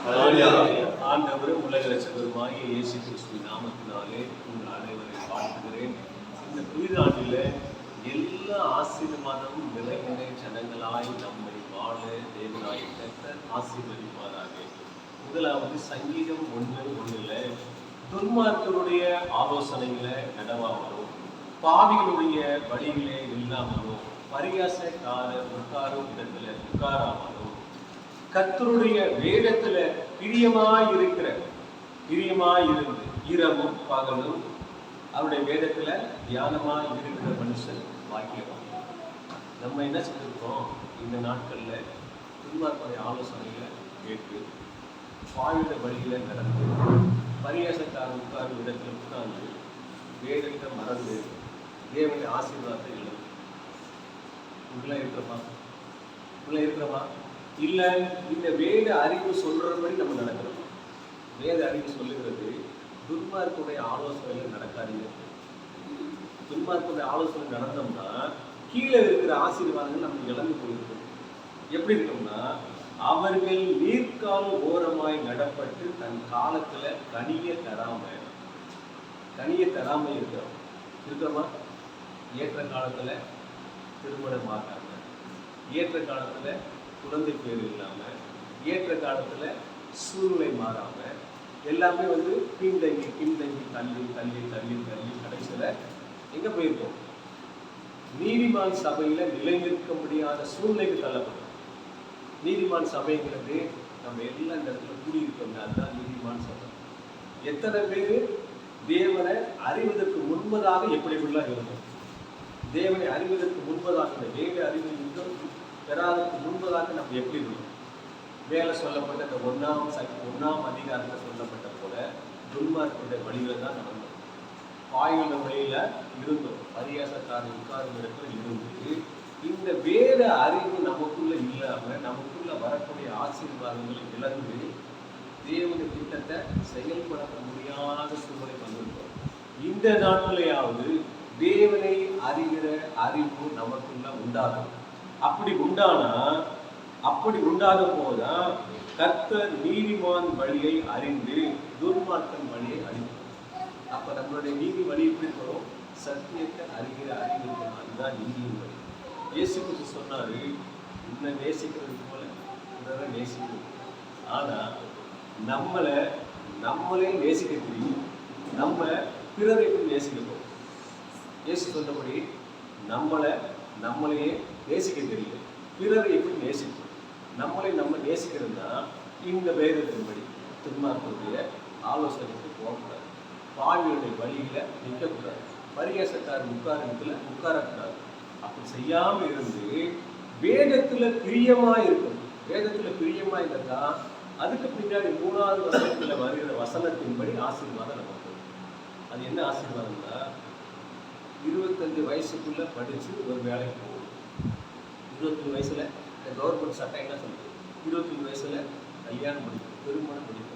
ஆண்டவரும் உலக ரட்சகருமாகிய இயேசு கிறிஸ்து நாமத்தினாலே உங்கள் அனைவரை வாழ்த்துகிறேன். இந்த புதிதாண்டில் எல்லா ஆசீர்வாதமும் நிறை ஜனங்களாய் நம்மை வாழ தேவனாய் கர்த்தர் ஆசீர்வதிப்பாராக. முதலாவது சங்கீதம் ஒன்று ஒன்றில் துன்மார்க்கருடைய ஆலோசனைகளை நடவாமலும் பாவிகளுடைய வழிகளே இல்லாமலும் பரியாசக்கார உட்காரும் இடத்துல உட்காராமலும் கத்தருடைய வேதத்துல பிரியமாய் இருக்கிற பிரியமாய் இருந்து இரவும் பகலும் அவருடைய வேதத்துல தியானமாய் இருக்கிற மனுஷன் வாக்கியவான் நம்ம என்ன செஞ்சிருக்கோம்? இந்த நாட்கள்ல துன்மார்க்குடைய ஆலோசனையில கேட்டு பாயுட வழியில நடந்து பரியாசக்காரன் உட்கார்ந்த இடத்துல உட்கார்ந்து வேதத்தை மறந்து தேவனுடைய ஆசீர்வாதத்தை இழந்து உள்ள இருக்கிறோமா? உள்ள இருக்கிறோமா? இல்ல இந்த வேத அறிவு சொல்கிறபடி நம்ம நடக்கிறோம் வேத அறிவு சொல்லுகிறது துன்மார்க்குடைய ஆலோசனைகள் நடக்காதீங்க. துன்மார்க்குடைய ஆலோசனை நடந்தோம்னா கீழே இருக்கிற ஆசீர்வாதங்கள் நம்ம இழந்து போயிருக்கோம் எப்படி இருக்கோம்னா அவர்கள் நீர்க்கால் ஓரமாய் நடப்பட்டு தன் காலத்துல கனிய தராம கனிய தராம இருக்கிறோம். இருக்கிறோமா? ஏற்ற காலத்துல திருமணம் மாட்டாங்க ஏற்ற காலத்துல குழந்தை பேர் இல்லாம ஏற்ற காலத்துல சூழ்நிலை மாறாம எல்லாமே வந்து பின்தங்கி பின்தங்கி தள்ளி தள்ளி தள்ளி தள்ளி கடைசியில எங்க போயிருக்கோம்? நீதிமான் சபையில நிலைநிற்க முடியாத சூழ்நிலைக்கு தள்ளப்படும் நீதிமான் சபைங்கிறது நம்ம எல்லா இந்த இடத்துல கூடியிருக்கோம் அதுதான் நீதிமான் சபை. எத்தனை பேர் தேவனை அறிவதற்கு முன்பதாக எப்படி உள்ள இருந்தோம்? தேவனை அறிவதற்கு முன்பதாக இந்த வேத பெறாததுக்கு முன்பதாக நம்ம எப்படி இருந்தோம் மேலே சொல்லப்பட்ட இந்த ஒன்றாம் சக்தி ஒன்றாம் அதிகாரத்தில் சொல்லப்பட்ட போல துன்மார்க்குடைய வழியில் தான் நடந்தோம் பாயுள்ள வழியில் இருந்தோம். பரியாசக்காரன் உட்கார்ந்து இடத்துல இருந்து இந்த வேத அறிவு நமக்குள்ள இல்லாமல் நமக்குள்ள வரக்கூடிய ஆசீர்வாதங்களை இழந்து தேவனுடைய திட்டத்தை செயல்படுத்த முடியாத சூழ்நிலை வந்திருக்கோம் இந்த நாட்களையாவது தேவனை அறிகிற அறிவு நமக்குள்ள உண்டாகும் அப்படி உண்டானா அப்படி உண்டாகும் போதுதான் கர்த்தர் நீதிமான் வழியை அறிந்து துர்மார்க்கன் வழியை அறிந்து அப்ப நம்மளுடைய நீதி வழி எப்படி போறோம் சத்தியத்தை அறிகிற அறிவு இருக்கணும். அதுதான் நீதியின் வழி. இயேசு கிறிஸ்து சொன்னாரு உன்னை நேசிக்கிறது போல பிறரை நேசிக்கணும் ஆனா நம்மளை நம்மளே நேசிக்க தெரியும். நம்ம பிறரை எப்படி நேசிக்கணும் இயேசு சொன்னபடி நம்மளை நம்மளையே நேசிக்க தெரியும். பிறரை எப்படி நேசிக்கணும் நம்மளை நம்ம நேசிக்கிறதுனா இந்த வேதத்தின்படி திருமார்க்குடைய ஆலோசனைக்கு போகக்கூடாது. பாவியுடைய வழியில நிற்கக்கூடாது பரிகாசக்காரர் உட்காரத்துல உட்காரக்கூடாது. அப்படி செய்யாமல் இருந்து வேதத்துல பிரியமா இருக்கும் வேதத்துல பிரியமா இருந்தால் அதுக்கு பின்னாடி மூணாவது வசனத்தில் வருகிற வசனத்தின்படி ஆசீர்வாதம் நமக்கு அது என்ன ஆசீர்வாதம்னா இருபத்தஞ்சு வயசுக்குள்ள படிச்சு ஒரு வேலைக்கு போகும் இருபத்தஞ்சு வயசில் இந்த கவர்மெண்ட் சட்டம் என்ன சொல்லுது? இருபத்தஞ்சு வயசில் கல்யாணம் முடிக்கும் திருமணம் முடிக்கும்.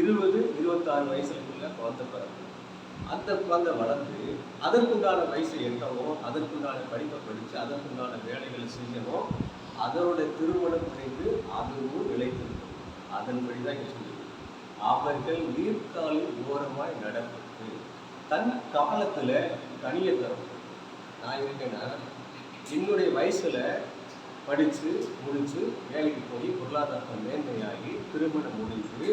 இருபது இருபத்தாறு வயசுக்குள்ள குழந்தை பிறகு அந்த குழந்தை வளர்ந்து அதற்குண்டான வயசு எட்டவோ அதற்குண்டான படிப்பை படித்து அதற்குண்டான வேலைகளை செய்யவோ அதனுடைய திருமணம் புரிந்து அதுவும் நிலைத்திருக்கும் அதன்படி தான் இங்கே சொல்லுது. அவர்கள் நீர்த்தாளில் ஓரமாய் நடப்பட்டு தன் காலத்தில் தனியை தரும் நான் இருக்கேன்னா என்னுடைய வயசுல படிச்சு முடிச்சு வேலைக்கு போய் பொருளாதாரத்தை மேன்மையாகி திருமணம் முடித்து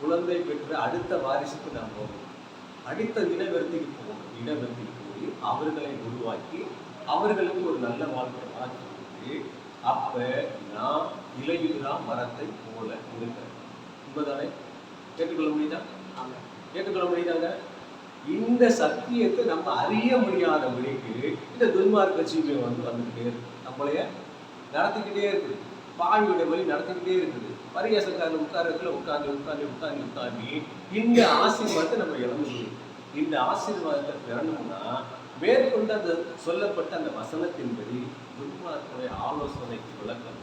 குழந்தை பெற்று அடுத்த வாரிசுக்கு நான் போகணும் அடுத்த இனவெருத்திக்கு போகணும் இனவெருத்திக்கு போய் அவர்களை உருவாக்கி அவர்களுக்கு ஒரு நல்ல வாழ்க்கை வாழ்க்கை கொடுத்து அப்ப நான் இலையுறா மரத்தை போல இருக்கிறேன். உண்மைதானே? கேட்டுக்கொள்ள முடியுதா? கேட்டுக்கொள்ள முடியுதாங்க? இந்த சத்தியத்தை நம்ம அறிய முடியாத முடியாதபடிக்கு இந்த துன்மார்க்க ஜீவியம் வந்து வந்துக்கிட்டே இருக்கு. நம்மளைய நடத்திக்கிட்டே இருக்குது. பாவியுடைய வழி நடத்திக்கிட்டே இருக்குது. பரியாசக்காரர் உட்காரத்துல உட்காந்து உட்காந்து உட்காந்து உட்காந்து இந்த ஆசீர்வாதத்தை நம்ம இழந்து இந்த ஆசீர்வாதத்தை பெறணும்னா மேற்கொண்டு அந்த சொல்லப்பட்ட அந்த வசனத்தின்படி துன்மார்க்குடைய ஆலோசனைக்கு விளக்கம்.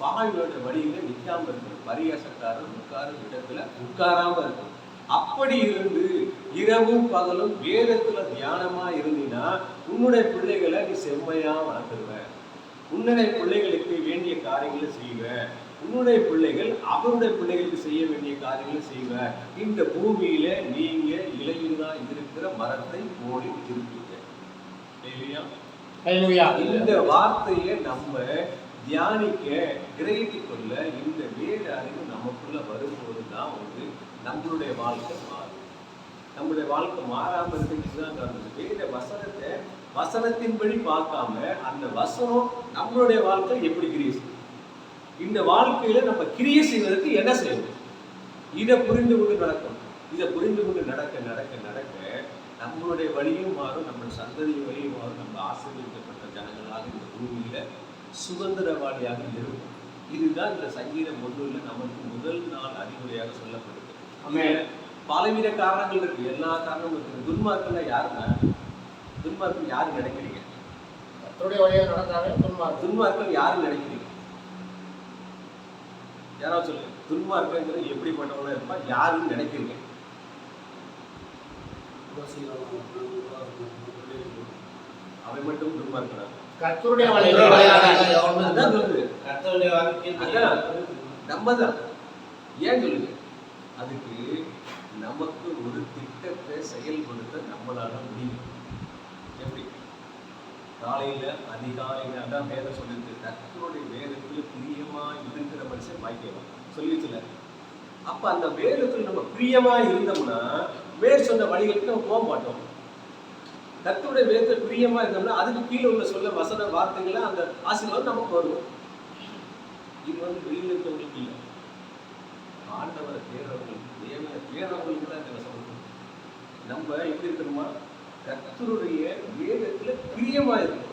பாவியோட வழியில நிற்காம இருக்கணும் பரியாசக்காரர் உட்கார இடத்துல உட்காராம இருக்கணும். அப்படி இருந்து இரவும் பகலும் வேதத்துல தியானமா இருந்தீன்னா உன்னுடைய பிள்ளைகளை நீ செம்மையா வளர்த்துருவ. உன்னுடைய பிள்ளைகளுக்கு வேண்டிய காரியங்களை செய்வ. உன்னுடைய பிள்ளைகள் அவருடைய பிள்ளைகளுக்கு செய்ய வேண்டிய காரியங்களை செய்வ. இந்த பூமியில நீங்க இலையுதா இருக்கிற மரத்தை போடி ஹalleluya. இந்த வார்த்தையை நம்ம தியானிக்க கிரகித்துக் கொள்ள இந்த வேத அறிவு நமக்குள்ள வரும்போது தான் வந்து நம்மளுடைய வாழ்க்கை நம்முடைய வாழ்க்கை மாறாம இருக்கிறது தான் காரணம். வேத வசனத்தை வசனத்தின்படி பார்க்காம அந்த வசனம் நம்மளுடைய வாழ்க்கை எப்படி கிரியை செய்யும்? இந்த வாழ்க்கையில நம்ம கிரியை செய்வதற்கு என்ன செய்யணும்? இதை புரிந்து கொண்டு நடக்கணும். இதை புரிந்து கொண்டு நடக்க நடக்க நடக்க நம்மளுடைய வழியும் மாறும் நம்ம சந்ததி வழியும் மாறும் நம்ம ஆசீர்வதிக்கப்பட்ட ஜனங்களாக இந்த பூமியில சுதந்திரவாளியாக இருக்கும். இதுதான் இந்த சங்கீதம் ஒன்றுல நமக்கு முதல் நாள் அறிவுரையாக சொல்லப்படுது ஆமென். பலவித காரணங்கள் இருக்கு. எல்லா காரணமும் இருக்கு. துன்மார்க்கம்னா யாருங்க? துன்மார்க்கம் யாரு நினைக்கிறீங்க? கர்த்தருடைய வழியில் நடந்தாலே துன்மார்க்கம். துன்மார்க்கம் யாரு நினைக்கிறீங்க? யாராவது சொல்லுங்க. துன்மார்க்கங்கிறது எப்படிப்பட்டவங்களா இருப்பா? யாருன்னு நினைக்கிறீங்க? அவன் மட்டும் கர்த்தருடைய வாழ்க்கையில் அதான் நம்ம தான். ஏன் சொல்லுங்க அதுக்கு நமக்கு ஒரு திட்டத்தை செயல்படுத்த நம்மளால முடியும். எப்படி? காலையில அதிகாலையில அதான் வேதம் சொல்லிருக்கு. கத்தருடைய வேதத்தில் பிரியமா இருக்கிற மனுஷன் பாக்கியவான் சொல்லிச்சுல. அப்ப அந்த வேதத்தில் நம்ம பிரியமா இருந்தோம்னா வேறு சொன்ன வழிகளுக்கு நம்ம போக மாட்டோம். கத்தருடைய வேதத்தில் பிரியமா இருந்தோம்னா அதுக்கு கீழே உள்ள சொல்ல வசன வார்த்தைகளை அந்த ஆசீர்வாதம் நமக்கு வரும். இது வந்து வெளியில இருக்கவங்களுக்கு இல்லை. ஆண்டவரை தேர்றவங்களுக்கு தேவனை தேடுறவங்களுக்கு தான் நம்ம எப்படி இருக்கணுமா கத்தருடைய வேதத்துல பிரியமா இருக்கணும்.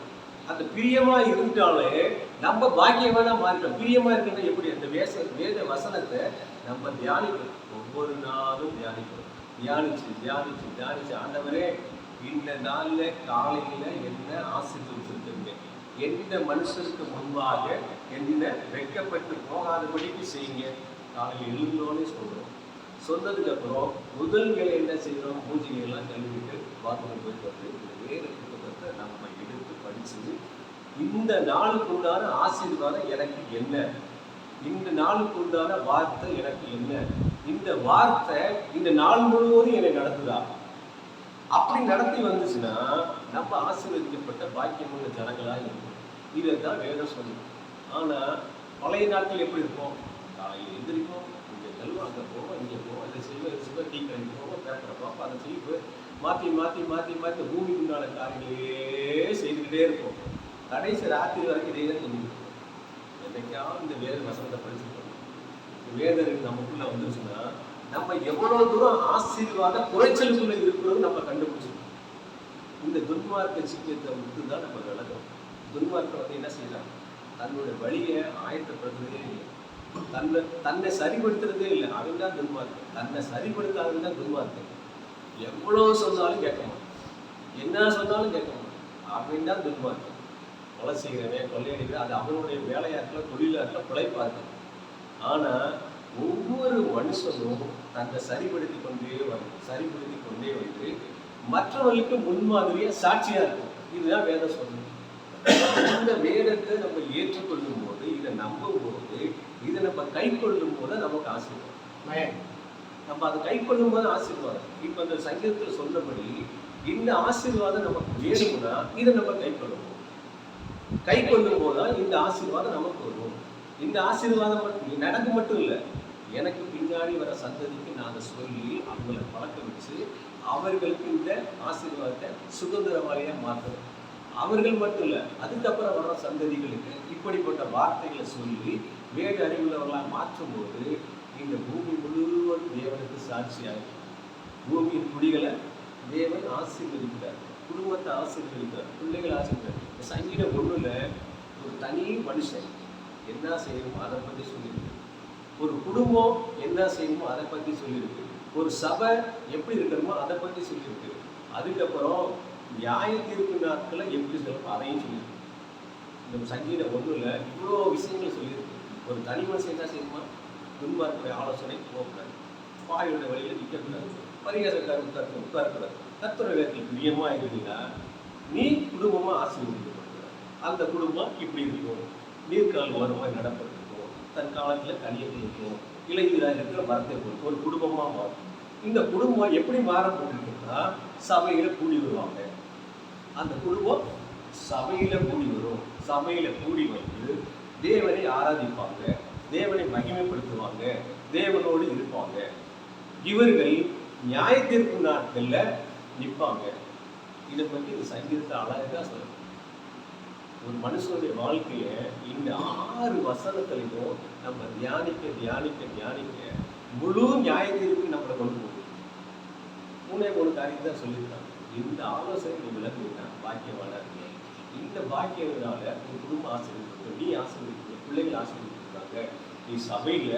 அந்த பிரியமா இருந்தாலே நம்ம பாக்கியமான மாறிட்டோம். பிரியமா இருக்கணும் எப்படி? அந்த வேச வேத வசனத்தை நம்ம தியானிக்கணும். ஒவ்வொரு நாளும் தியானிக்கணும். தியானிச்சு தியானிச்சு தியானிச்சு. ஆண்டவரே இந்த நாள்ல காலையில என்ன ஆசீர்வதிச்சிருக்கீங்க? எந்த மனுஷருக்கு முன்பாக என்ன வெக்கப்பட்டு போகாதபடிக்கு செய்யுங்க. காலையில் எழுந்தோன்னு சொல்றோம். சொன்னதுக்கு அப்புறம் முதல் என்ன செய்யறோம்? பூஜைகள் எல்லாம் கழுவிட்டு பாத்ரூம் போயிட்டு வந்து இந்த வேறு புத்தகத்தை நம்ம எடுத்து படிச்சு இந்த நாளுக்கு உண்டான ஆசீர்வாதம் எனக்கு என்ன? இந்த நாளுக்கு உண்டான வார்த்தை எனக்கு என்ன? இந்த வார்த்தை இந்த நாள் முழுவதும் என்னை நடத்துதா? அப்படி நடத்தி வந்துச்சுன்னா நம்ம ஆசீர்வதிக்கப்பட்ட பாக்கியமுள்ள ஜனங்களாக இருக்கும் இதைத்தான் வேதம் சொல்லணும் ஆனா பழைய நாட்கள் எப்படி இருக்கும்? காலையில் எந்திரிப்போம். இங்கே செல்வோம் அங்கே போவோம் இங்கே போவோம் இல்லை செய்வ இதை செய்வோம் இங்கே போவோம் பேப்பரை பார்ப்போம் அதை செய்வு. மாற்றி மாற்றி மாற்றி மாற்றி பூமிக்கு உண்டான காரியங்களே செய்துக்கிட்டே இருப்போம். கடைசி ராத்திரி வரைக்கும் இதே தான் செஞ்சுட்டு இருப்போம் என்னைக்காவது இந்த வேத வசனத்தை படிச்சுருக்கோம். வேதருக்கு நமக்குள்ளே வந்துருச்சுன்னா நம்ம எவ்வளோ தூரம் ஆசீர்வாத குறைச்சலுக்குள்ள இருக்கிறது நம்ம கண்டுபிடிச்சிருக்கோம். இந்த துன்மார்க்க சீக்கியத்தை விட்டு தான் நம்ம விளக்கம் துன்மார்க்கம் வந்து என்ன செய்யலாம் தன்னுடைய வழியை ஆயத்தப்படுத்துறதே இல்லை தன்னை தன்னை சரிப்படுத்துறதே இல்லை. அவன் தான் இருக்கு தன்னை சரிப்படுத்தாதவன் தான் துன்மார்க்கம். எவ்வளவு சொன்னாலும் கேட்க மாட்டான். என்ன சொன்னாலும் கேட்க மாட்டான். அவன் தான் துன்மார்க்கம். கொலை செய்கிறவன் கொள்ளையடிக்கிற அது அவனுடைய வேலையாக இருக்கலாம் தொழிலாக இருக்கலாம் பிழைப்பா இருக்கலாம் ஆனா ஒவ்வொரு மனுஷனும் தன்னை சரிப்படுத்தி கொண்டே வரும் சரிப்படுத்தி கொண்டே வந்து மற்றவர்களுக்கு முன்மாதிரியாக சாட்சியா இருக்கும். இதுதான் வேதம் சொல்லுது. இந்த வேதத்தை நம்ம ஏற்றுக்கொள்ளும் போது இதை நம்பும் போது இதை நம்ம கை கொள்ளும் போது நமக்கு ஆசீர்வாதம். நம்ம அதை கை கொள்ளும் போது ஆசீர்வாதம். இப்ப இந்த சங்கீதத்துல சொன்னபடி இந்த ஆசீர்வாதம் நமக்கு வேணும்னா இதை நம்ம கை கொள்ளுவோம் கை கொள்ளும் போதுதான் இந்த ஆசீர்வாதம் நமக்கு வரும். இந்த ஆசீர்வாதம் மட்டும் எனக்கு மட்டும் இல்லை எனக்கு பின்னாடி வர சந்ததிக்கு நான் அதை சொல்லி அவங்கள பழக்க வச்சு அவர்களுக்கு இந்த ஆசீர்வாதத்தை சுதந்திரவாளியா மாற்றணும். அவர்கள் மட்டும் இல்லை அதுக்கப்புறம் வர சந்ததிகளுக்கு இப்படிப்பட்ட வார்த்தைகளை சொல்லி வேறு அறிவுள்ளவர்களாக மாற்றும் போது இந்த பூமி முழுவதும் தேவனுக்கு சாட்சியாகும் பூமியின் குடிகளை தேவன் ஆசீர்வதிக்கிறார். குடும்பத்தை ஆசீர்வதிக்கிறார். பிள்ளைகள் ஆசீர்வதிக்கிறார். இந்த சங்கீத ஒண்ணுல ஒரு தனி மனுஷன் என்ன செய்யணுமோ அதை பற்றி சொல்லியிருக்கு. ஒரு குடும்பம் என்ன செய்யணுமோ அதை பற்றி சொல்லியிருக்கு. ஒரு சபை எப்படி இருக்கணுமோ அதை பற்றி சொல்லியிருக்கு. அதுக்கப்புறம் நியாய தீர்ப்பு நாட்களை எப்படி சொல்லணுமோ அதையும் சொல்லியிருக்கு. இந்த சங்கீத ஒன்றில் இவ்வளோ விஷயங்கள் சொல்லியிருக்கு. ஒரு தனி மனுஷன் என்ன செய்யணுமா? துன்மார்க்குடைய ஆலோசனை போகக்கூடாது வாயோட வழியில் நிற்கக்கூடாது பரிகாரக்கார உட்கார்ந்து உட்காரக்கூடாது. தத்துவ வேதத்தில் பிரியமாக இருந்தீங்கன்னா நீ குடும்பமாக ஆசீர்வதிக்கப்படுகிறார் அந்த குடும்பம் இப்படி இருக்கும். நீர்க்கால் ஓரமாய் நடப்பட்டிருக்கும். தன் காலத்தில் கனியை கொடுக்கும் இளைஞராக இருக்கிற மரத்தை கொடுக்கும் ஒரு குடும்பமாக மாறும். இந்த குடும்பம் எப்படி மாறப்பட்டிருக்குன்னா சபையில் கூடி வருவாங்க. அந்த குடும்பம் சபையில் கூடி வரும். சபையில் கூடி வந்து தேவனை ஆராதிப்பாங்க தேவனை மகிமைப்படுத்துவாங்க தேவனோடு இருப்பாங்க. இவர்கள் நியாயத்திற்கு நாட்களில் நாட்கள்ல நிற்பாங்க. இதை பற்றி இந்த சங்கீதத்தை அழகா சொல்லுங்க ஒரு மனுஷனுடைய வாழ்க்கைய இந்த ஆறு வசனத்திலையும் நம்ம தியானிக்க தியானிக்க தியானிக்க முழு நியாயத்திற்கு நம்மளை கொண்டு போகும் மூணே மூணு காரியம் தான் சொல்லியிருக்காங்க. இந்த ஆலோசனை நீ விளக்குனா பாக்கியமான இருக்கு இந்த பாக்கியத்தினால உன் குடும்ப ஆசிரியர் நீ ஆசிரியர் பிள்ளைகள் ஆசிரியர் நீ சபையில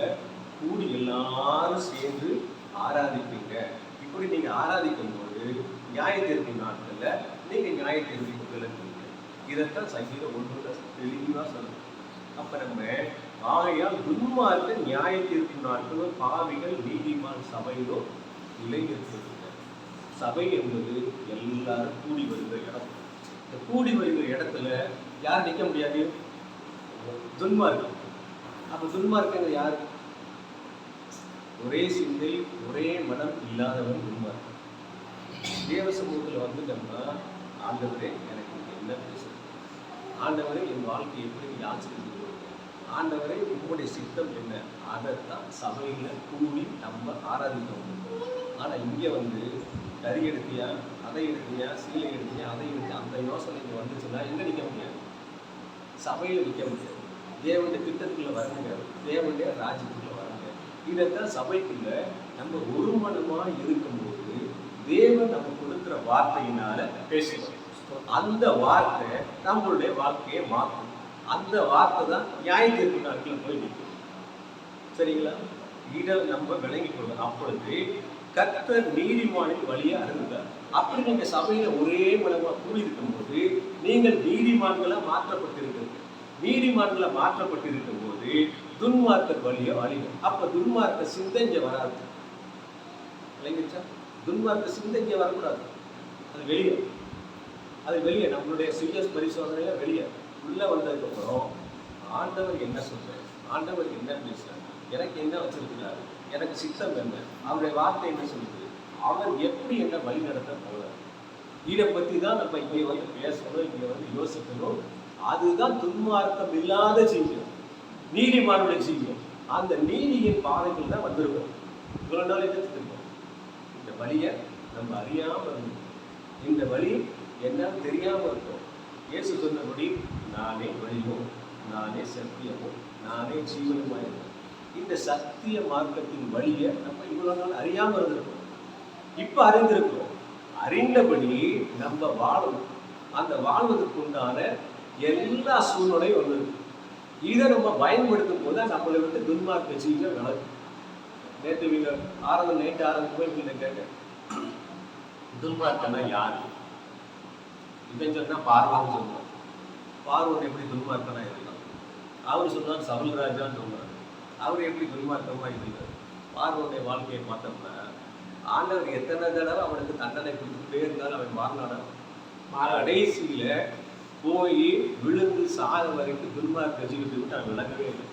கூடி எல்லாரும் சேர்ந்து ஆராதிப்பீங்க. இப்படி நீங்க ஆராதிக்கும் போது நியாய தீர்ப்பு நாட்கள்ல நீங்க நியாய தீர்ப்பு விளக்குவீங்க இதைத்தான் சங்கீதம் ஒன்று தெளிவா சொல்லணும் அப்ப நம்ம ஆகையால் துன்மார்க்க நியாய தீர்ப்பு நாட்களும் பாவிகள் நீதிமான் சபையிலும் நிலை இருக்கிறது சபை என்பது எல்லாரும் கூடி வருகிற இடம். இந்த கூடி வருகிற இடத்துல யார் நிற்க முடியாது? துன்மார்க்கம் அப்ப துன்மார்க்கங்க யார்? ஒரே சிந்தை ஒரே மனம் இல்லாதவன் துன்மார்க்கம் தேவ சமூகத்தில் வந்துட்டோம்னா ஆண்டவரே எனக்கு என்ன பேசுறது ஆண்டவரே என் வாழ்க்கை எப்படி நீங்க ஆசிரியர் ஆண்டவரே உங்களுடைய சித்தம் என்ன? அதைத்தான் சபையில் கூடி நம்ம ஆராதிக்கவும் ஆனால் இங்கே வந்து கறி எடுத்தியா அதை எடுத்தியா சீலை எடுத்தியா அதை எடுத்தியா அந்த யோசனை இங்க வந்துச்சுன்னா எங்கே நிற்க முடியாது சபையில் நிற்க முடியாது. தேவனுடைய திட்டத்துக்குள்ளே வரணுங்க தேவனுடைய ராஜ்யத்துக்குள்ளே வர இதைத்தான் சபைக்குள்ளே நம்ம ஒரு மனமா இருக்கும்போது தேவன் நம்ம கொடுக்குற வார்த்தையினால பேசுவோம் அந்த வார்த்தை நம்மளுடைய வாழ்க்கையை மாற்றும். அந்த வார்த்தை தான் நியாய தீர்ப்பு நாட்கள் போய் நிற்கும். சரிங்களா? இதை நம்ம விளங்கி கொள்ளணும் அப்பொழுது கர்த்தர் நீதிமானின் வழியை அருந்தார் அப்படி நீங்க சபையில ஒரே மனமா கூடியிருக்கும் போது நீங்கள் நீதிமான்களா மாற்றப்பட்டிருக்கிறது நீதிமான்களா மாற்றப்பட்டிருக்கும் போது துன்மார்க்கர் வழியை அழியும் அப்ப துன்மார்க்க சிந்தஞ்ச வராது. விளங்கிச்சா துன்மார்க்க சிந்தஞ்ச வரக்கூடாது. அது வெளியே. அது வெளியே. நம்மளுடைய சுய பரிசோதனையில வெளியே. உள்ள வந்ததுக்கப்புறம் ஆண்டவர் என்ன சொல்றாரு? ஆண்டவர் என்ன பேசுறாரு? எனக்கு என்ன வச்சிருக்கிறாரு? எனக்கு சித்தம் என்ன? அவருடைய வார்த்தை என்ன சொல்லுது? அவர் எப்படி என்ன வழி நடத்த போறார்? இதை பத்தி தான் நம்ம இங்கே வந்து பேசணும் இங்கே வந்து யோசிக்கணும். அதுதான் துன்மார்க்கம் இல்லாத செய்யும் நீதிமானுடைய செய்யும் அந்த நீதியின் பாதைகள் தான் வந்திருக்கும். இவ்வளவு நாள் எடுத்துருக்கோம் இந்த வழியை நம்ம அறியாம இருந்தோம். இந்த வழி என்னன்னு தெரியாம இருக்கும் இயேசு சொன்னபடி நானே வழியும் நானே சத்தியமும் நானே ஜீவனுமாய் இந்த சத்திய மார்க்கத்தின் வழியை நம்ம இவ்வளவு நாள் அறியாமல் இருந்திருக்கோம். இப்போ அறிந்திருக்கிறோம். அறிந்தபடி நம்ம வாழணும். அந்த வாழ்வதற்கு உண்டான எல்லா சூழ்நிலையும் வந்திருக்கு இதை நம்ம பயன்படுத்தும் போது நம்மளை விட்டு துன்மார்க்க செய்ய நடக்கும் நேற்று வீங்க ஆரம்பம் நைட்டு ஆரம்பம் போய் வீங்க கேட்டேன். துன்மார்க்கன்னா யாரு? இவன் சொன்னா பார்வன் சொன்னான் பார்வன் எப்படி துன்மார்க்கனா இருக்கான் அவர் சொன்னான் சவுல்ராஜான்னு சொன்னார் அவர் எப்படி துன்மார்க்கமா இருந்தார் பார்வனுடைய வாழ்க்கையை பார்த்தோம்னா ஆண்டவர் எத்தனை தடவை அவனுக்கு தண்டனை கொடுத்துட்டே இருந்தாலும் அவன் மாறினானா? கடைசியில போய் விழுந்து சாக வரைக்கும் துன்மார்க்க ஜீவித்தை விட்டு அவன் விளங்கவே இல்லை.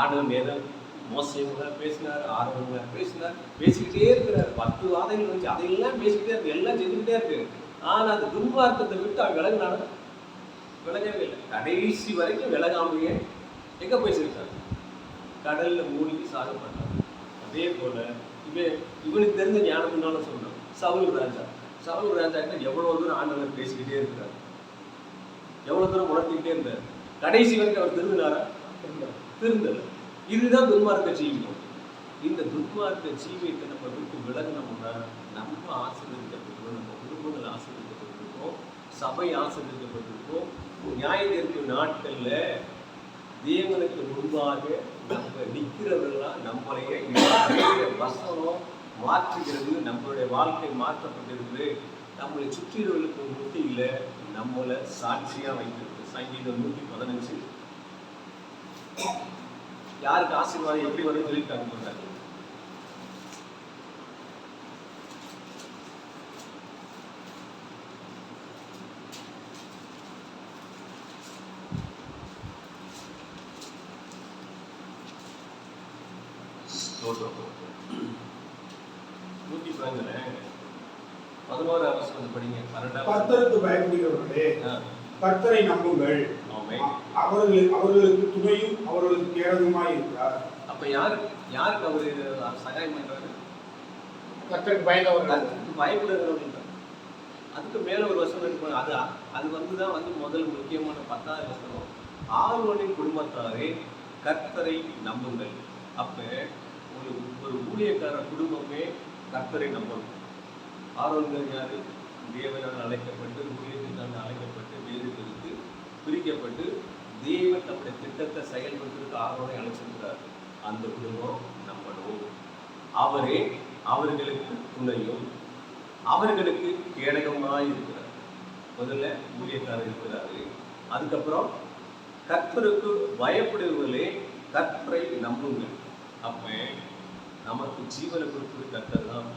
ஆண்டவன் நேரம் மோசமாக பேசினார் ஆர்வமாக பேசினார் பேசிக்கிட்டே இருக்கிறார். பத்து வாதைகள் வச்சு அதையெல்லாம் பேசிக்கிட்டே இருக்கு எல்லாம் செஞ்சுக்கிட்டே இருக்கு. ஆனா அந்த துன்மார்க்கத்தை விட்டு அவன் விலகினான விலகவே இல்லை. கடைசி வரைக்கும் விலகாமையே எங்க போய் சேர்த்தாங்க கடலில் மூழ்கி சாக மாட்டான் அதே போல இவன் இவனுக்கு தெரிஞ்ச ஞானம்னாலும் சொன்னான் சவுல் ராஜா. சவுல் ராஜா எவ்வளோ தூரம் ஆண்டவர் பேசிக்கிட்டே இருக்கிறார் எவ்வளோ தூரம் உணர்த்திக்கிட்டே இருந்தார். கடைசி வரைக்கும் அவர் திருந்தினாரா? திருந்தல. இதுதான் துன்மார்க்க ஜீவியம் இந்த துன்மார்க்க ஜீவியத்தை நம்ம விட்டு விலகினோம்னா நம்ம ஆசீர்வதிக்கப்பட்டிருக்கோம். நம்ம குடும்பங்கள் ஆசிரியப்பட்டிருக்கோம் சபை ஆசிரியப்பட்டிருக்கோம் நியாய தீர்ப்பு நாட்களில் தேவனுக்கு முன்பாக நம்ம நிற்கிறவர்களாம் நம்மளைய வசனம் மாற்றுகிறது நம்மளுடைய வாழ்க்கை மாற்றப்பட்டிருக்கு நம்மளை சுற்றியவர்களுக்கு முத்தியில நம்மளை சாட்சியா வைத்திருக்கு சங்கீதம் நூற்றி பதினஞ்சு. யாருக்கு ஆசீர்வாதம் எப்படி வரும் சொல்லி காமிக்கிறாங்க ஸ்தோத்திரம் நூற்றி பாருங்களேன் பதினோராம் வசனம் படிங்க பன்னெண்டாம் வசனம். கர்த்தருக்கு பயப்படுகிறவர்களே ஆ, கர்த்தரை நம்புங்கள் ஆமென். அவர்களுக்கு அவர்களுக்கு துணையும் அவர்களுக்கு கேடகமாய் இருக்கிறார் அப்ப யாரு யாருக்கு அவரு சகாயம் பயப்படுகிறவர்கள் தான். அதுக்கு மேல ஒரு வசனம் இருக்கு அது அது வந்து தான் வந்து முதல் முக்கியமான பத்தாவது வசனம். ஆர்வனின் குடும்பத்தாரே கர்த்தரை நம்புங்கள். அப்ப ஒரு ஒரு ஊழியக்கார குடும்பமே கர்த்தரை நம்பணும். ஆரோன்கள் யாரு? தேவனால் அழைக்கப்பட்டு ஊழியத்தினால் அழைக்கப்பட்டு வேறு பிரித்து பிரிக்கப்பட்டு தேவன் தம்முடைய திட்டத்தை செயல்படுத்துறதுக்கு ஆர்வனை அழைச்சிருக்கிறார். அந்த குடும்பம் அவரே அவர்களுக்கு துணையும் அவர்களுக்கு கேடகமாய் இருக்கிறார். முதல்ல ஊழியக்காரர் இருக்கிறாரு. அதுக்கப்புறம் கர்த்தருக்கு பயப்படுவர்களே கர்த்தரை நம்புங்கள். அப்ப நமக்கு ஜீவனை கொடுக்குறது கர்த்தர் தான்.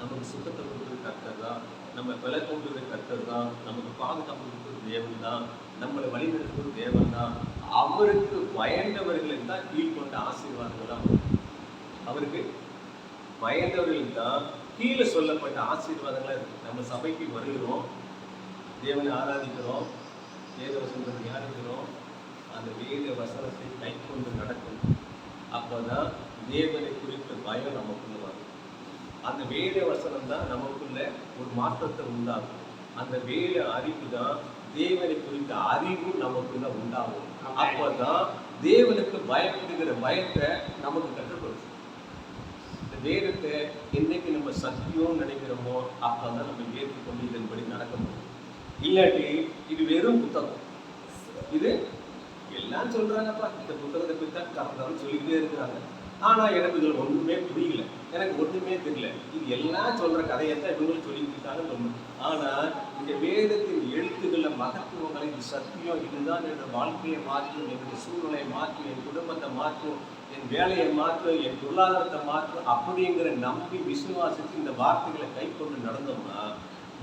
நமக்கு சுத்தத்தை கொடுக்குறது கர்த்தர் தான். நம்ம விலை கொண்டது கர்த்தர் தான். நமக்கு பாதுகாப்பு கொடுக்குறது தேவன் தான். நம்மளை வழிநடத்துவது தேவன் தான். அவருக்கு பயந்தவர்களுக்கு தான் கீழ்கொண்ட ஆசீர்வாதங்கள் தான் அவருக்கு பயந்தவர்களுக்கு தான் கீழே சொல்லப்பட்ட ஆசீர்வாதங்களா இருக்கு. நம்ம சபைக்கு வருகிறோம் தேவனை ஆராதிக்கிறோம் வேத வசனத்தை தியானிக்கிறோம் அந்த வேத வசனத்தை கை கொண்டு நடக்கும். அப்போ தான் தேவனை குறித்த பயம் நமக்குள்ள வரும். அந்த வேத வசனம் தான் நமக்குள்ள ஒரு மாற்றத்தை உண்டாகும் அந்த வேத அறிவு தான் தேவனை குறித்த அறிவு நமக்குள்ள உண்டாகும். அப்போதான் தேவனுக்கு பயப்படுகிற பயத்தை நமக்கு கற்று வேதத்தை என்னைக்கு நம்ம சத்தியம்னு நினைக்கிறோமோ அப்போ தான் நம்ம ஏற்றுக்கொண்டு இதன்படி நடக்க முடியும். இல்லாட்டி இது வெறும் புத்தகம். இது எல்லாம் சொல்றாங்கப்பா இந்த புத்தகத்தை பற்றி தான் கரெக்டாக சொல்லிக்கிட்டே இருக்கிறாங்க. ஆனா எனக்கு இதில் ஒண்ணுமே புரியல. எனக்கு ஒன்றுமே தெரியல. இது எல்லாம் சொல்ற கதையை தான் இவங்களும் சொல்லிட்டு இருக்காங்கன்னு ஆனால் ஆனா இந்த வேதத்தின் எழுத்துக்கள மகத்துவங்களை இது சத்தியம் இதுதான் என்னோட வாழ்க்கையை மாற்றும் என்னுடைய சூழ்நிலையை மாற்றும் என் குடும்பத்தை மாற்றும் என் வேலையை மாற்றும் என் பொருளாதாரத்தை மாற்றும் அப்படிங்கிற நம்பி விசுவாசித்து இந்த வார்த்தைகளை கைக்கொண்டு நடந்தோம்னா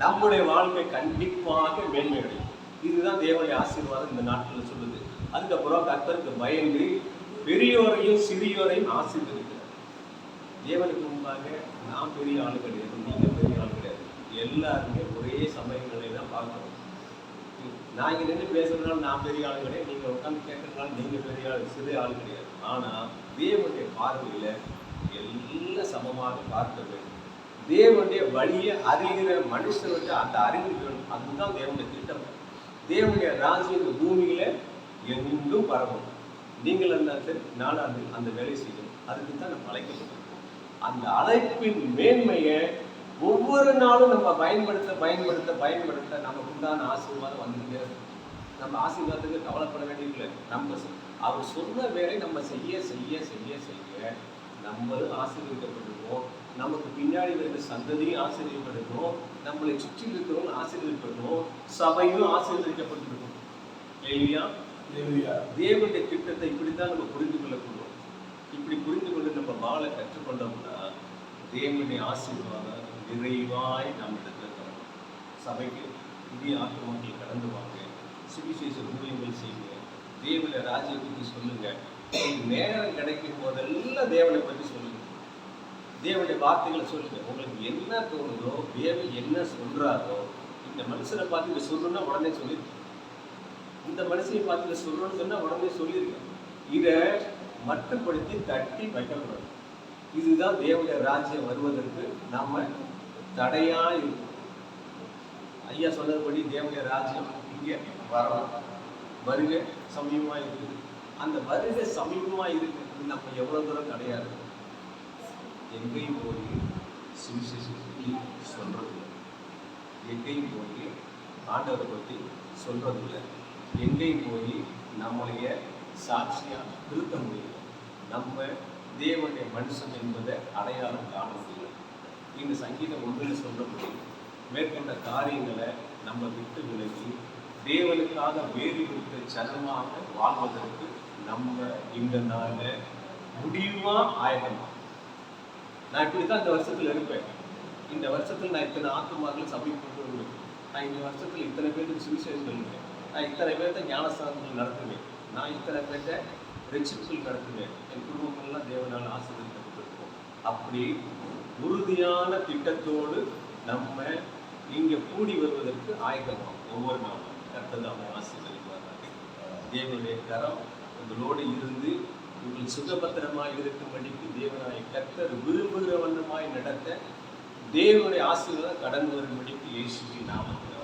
நம்முடைய வாழ்க்கை கண்டிப்பாக மேன்மை அடையும் இதுதான் தேவனுடைய ஆசீர்வாதம் இந்த நாட்டில் சொல்லுது. அதுக்கப்புறம் கத்தருக்கு பயந்து பெரியோரையும் சிறியோரையும் ஆசீர்வதிக்கிறார் தேவனுக்கு முன்பாக நான் பெரிய ஆள் கிடையாது நீங்கள் பெரிய ஆள் கிடையாது. எல்லாருமே ஒரே சமயங்களை தான் பார்க்கணும் நான் இங்கே நின்று பேசுறதுனால நான் பெரிய ஆள் கிடையாது நீங்கள் உட்காந்து கேட்கறதுனால நீங்கள் பெரிய ஆள் சிறு ஆள் கிடையாது. ஆனால் தேவனுடைய பார்வையில் எல்லாம் சமமாக பார்க்க வேண்டும் தேவனுடைய வழியை அறிகிற மனுஷனுக்கு அந்த அறிவு வேணும். அதுதான் தேவனுடைய திட்டம். தேவனுடைய ராஜ்யம் இந்த பூமியில எங்கும் பரவும். நீங்கள் அந்த சரி, நானும் அந்த அந்த வேலையை செய்யணும். அதுக்கு தான் நான் அழைக்கப்பட்டிருக்கோம் அந்த அழைப்பின் மேன்மையை ஒவ்வொரு நாளும் நம்ம பயன்படுத்த பயன்படுத்த பயன்படுத்த நமக்கு உண்டான ஆசீர்வாதம் இருக்கும் நம்ம ஆசீர்வாதத்துக்கு கவலைப்பட வேண்டியதில்லை. நம்ம அவர் சொன்ன வேலை நம்ம செய்ய செய்ய செய்ய செய்ய நம்மளும் ஆசீர்வதிக்கப்பட்டிருக்கோம். நமக்கு பின்னாடி இருக்கிற சந்ததியும் ஆசீர்வதிக்கப்பட்டிருக்கோம். நம்மளை சுற்றி இருக்கிறவங்க ஆசீர்வதிக்கப்பட்டிருக்கோம். சபையும் ஆசீர்வதிக்கப்பட்டிருக்கும். இல்லையா? ஹalleluya. தேவனுடைய திட்டத்தை இப்படித்தான் நம்ம புரிந்து கொள்ளக்கூடும் இப்படி புரிந்து கொண்டு நம்ம வாழ கற்றுக்கொண்டோம்னா தேவனுடைய ஆசீர்வாதம் நிறைவாய் நம்மிடத்தில் தரும். சபைக்கு புதிய ஆக்கிரமங்கள் கடந்து வாங்க. சுவிசேஷ ஊழியங்கள் செய்யுங்க. தேவனை ராஜ்யத்துக்கு சொல்லுங்க. நேரம் கிடைக்கும் போதெல்லாம் தேவனை பற்றி சொல்லுங்க. தேவனுடைய வார்த்தைகளை சொல்லுங்க. உங்களுக்கு என்ன தோணுதோ தேவன் என்ன சொல்றாரோ இந்த மனுஷனை பார்த்து இதை சொல்லணும்னா உடனே சொல்லியிருக்கேன் இந்த மனுஷனை பார்த்து இதை சொல்லணும்னு சொன்னா உடனே சொல்லியிருக்கேன் இதை மட்டுப்படுத்தி தட்டி வைக்கப்படும். இதுதான் தேவனுடைய ராஜ்யம் வருவதற்கு நம்ம தடையா இருக்கும். ஐயா சொன்னதுபடி தேவனுடைய ராஜ்யம் இங்கே வரலாம். வருகை சமீபமாக இருக்குது. அந்த வருகை சமீபமாக இருக்குது நம்ம எவ்வளோ தூரம் கிடையாது எங்கேயும் போய் சுவிசேஷத்தை சொல்றது எங்கேயும் போய் ஆண்டவரை பற்றி சொல்றது இல்லை எங்கேயும் போய் நம்மளுடைய சாட்சியாக நிறுத்த முடியல. நம்ம தேவனுடைய மனுஷன் என்பதை அடையாளம் காண முடியல இந்த சங்கீதம் ஒன்றில் சொல்ல முடியும் மேற்கொண்ட காரியங்களை நம்ம விட்டு விலகி தேவனுக்காக வேறு விட்டு சனமாக வாழ்வதற்கு நம்ம இந்த நாள முடிவா ஆயத்தமா நான் இப்படி தான் இந்த வருஷத்துல இருப்பேன். இந்த வருஷத்துல நான் இத்தனை ஆத்மாக்கள் சபை கொண்டு வருவேன் நான் இந்த வருஷத்துல இத்தனை பேருக்கு சுவிசேஷம் சொல்லுவேன் நான் இத்தனை பேர்த்த ஞானஸ்தானங்கள் நடத்துவேன். நான் இத்தனை பேர்த்த ரெச்சிப்புகள் நடத்துவேன். என் குடும்பங்கள்லாம் தேவனால் ஆசீர்வதிக்கப்பட்டிருக்கும். அப்படி உறுதியான திட்டத்தோடு நம்ம இங்க கூடி வருவதற்கு ஆயத்தமாகும். ஒவ்வொரு நாளும் கர்த்ததாமை ஆசீர்வதிப்பார்கள் தேவனுடைய கரம் உங்களோடு இருந்து உங்கள் சுகபத்திரமாய் இருக்கும்படிக்கு தேவனாய் கர்த்தர் விரும்புகிற வண்ணமாய் நடத்த தேவனுடைய ஆசீர்வாதம் கடந்து வரும்படிக்கு இயேசுவின் நாமத்தில்